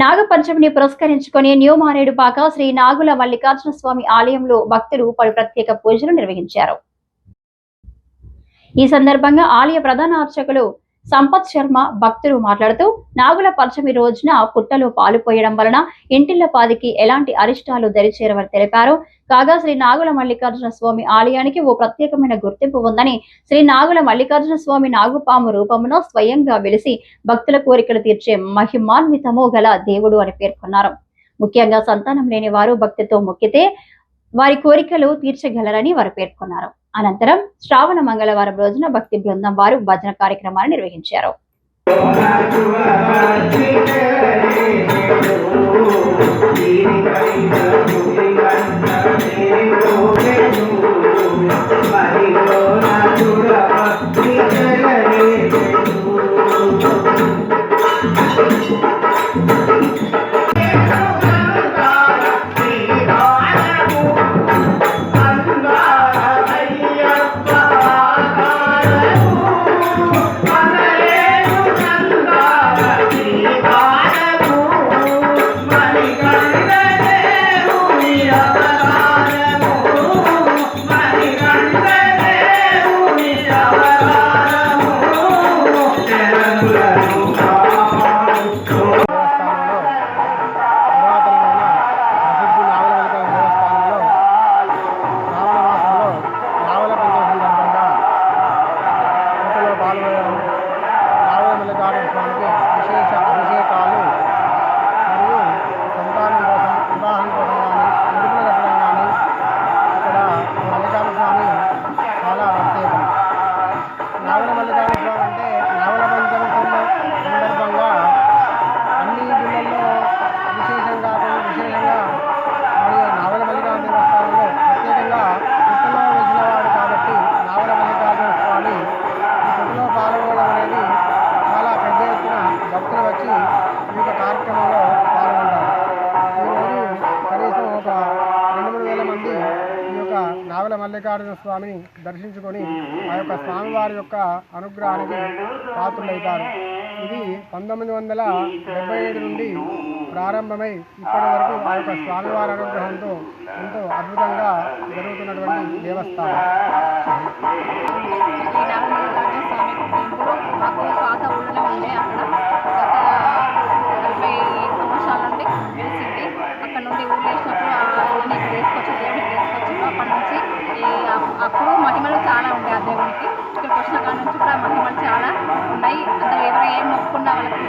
నాగపంచమిని పురస్కరించుకుని న్యూ మారేడుపాక శ్రీ నాగుల మల్లికార్జున స్వామి ఆలయంలో భక్తులు పలు ప్రత్యేక పూజలు నిర్వహించారు. ఈ సందర్భంగా ఆలయ ప్రధాన అర్చకులు సంపత్ శర్మ భక్తులు మాట్లాడుతూ నాగుల పంచమి రోజున పుట్టలో పాలు పోయడం వలన ఇంటిళ్ళ పాదికి ఎలాంటి అరిష్టాలు దరిచేరవని తెలిపారు. కాగా శ్రీ నాగుల మల్లికార్జున స్వామి ఆలయానికి ఓ ప్రత్యేకమైన గుర్తింపు ఉందని శ్రీ నాగుల మల్లికార్జున స్వామి నాగుపాము రూపమున స్వయంగా వెలిసి భక్తుల కోరికలు తీర్చే మహిమాన్వితము గల దేవుడు అని పేర్కొన్నారు. ముఖ్యంగా సంతానం లేని వారు భక్తితో మొక్కితే వారి కోరికలు తీర్చగలరని వారు పేర్కొన్నారు. అనంతరం శ్రావణ మంగళవారం రోజున భక్తి బృందం వారు భజన కార్యక్రమాన్ని నిర్వహించారు. యొక్క నావల మల్లికార్జున స్వామిని దర్శించుకొని ఆ యొక్క స్వామివారి యొక్క అనుగ్రహానికి పాత్రులవుతారు ఇది పంతొమ్మిది వందల డెబ్బై ఏడు నుండి ప్రారంభమై ఇప్పటి వరకు ఆ యొక్క స్వామివారి అనుగ్రహంతో ఎంతో అద్భుతంగా జరుగుతున్నటువంటి దేవస్థానం. అక్కడ నుండి స్వామి నుంచి. ఈ అప్పుడు మహిమలు చాలా ఉంటాయి ఆ దేవునికి. ఇక్కడికి వచ్చిన కాడ నుంచి కూడా మహిమలు చాలా ఉన్నాయి. అసలు ఎవరు ఏం మొక్కుకున్నా వాళ్ళకి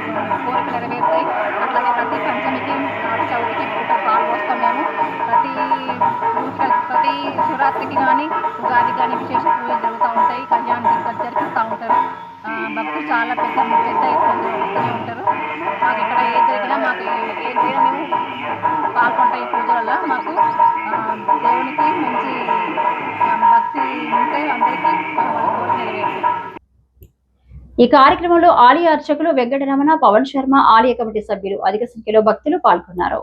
కోరికలు నెరవేరుతాయి. అట్లాగే ప్రతి పంచమికి నాడు చవితికి పూట పాలు మేము. ప్రతి ప్రతి శివరాత్రికి కానీ ఉగాది కానీ విశేష ఈ కార్యక్రమంలో ఆలయ అర్చకులు వెంకటరమణ పవన్ శర్మ ఆలయ కమిటీ సభ్యులు అధిక సంఖ్యలో భక్తులు పాల్గొన్నారు.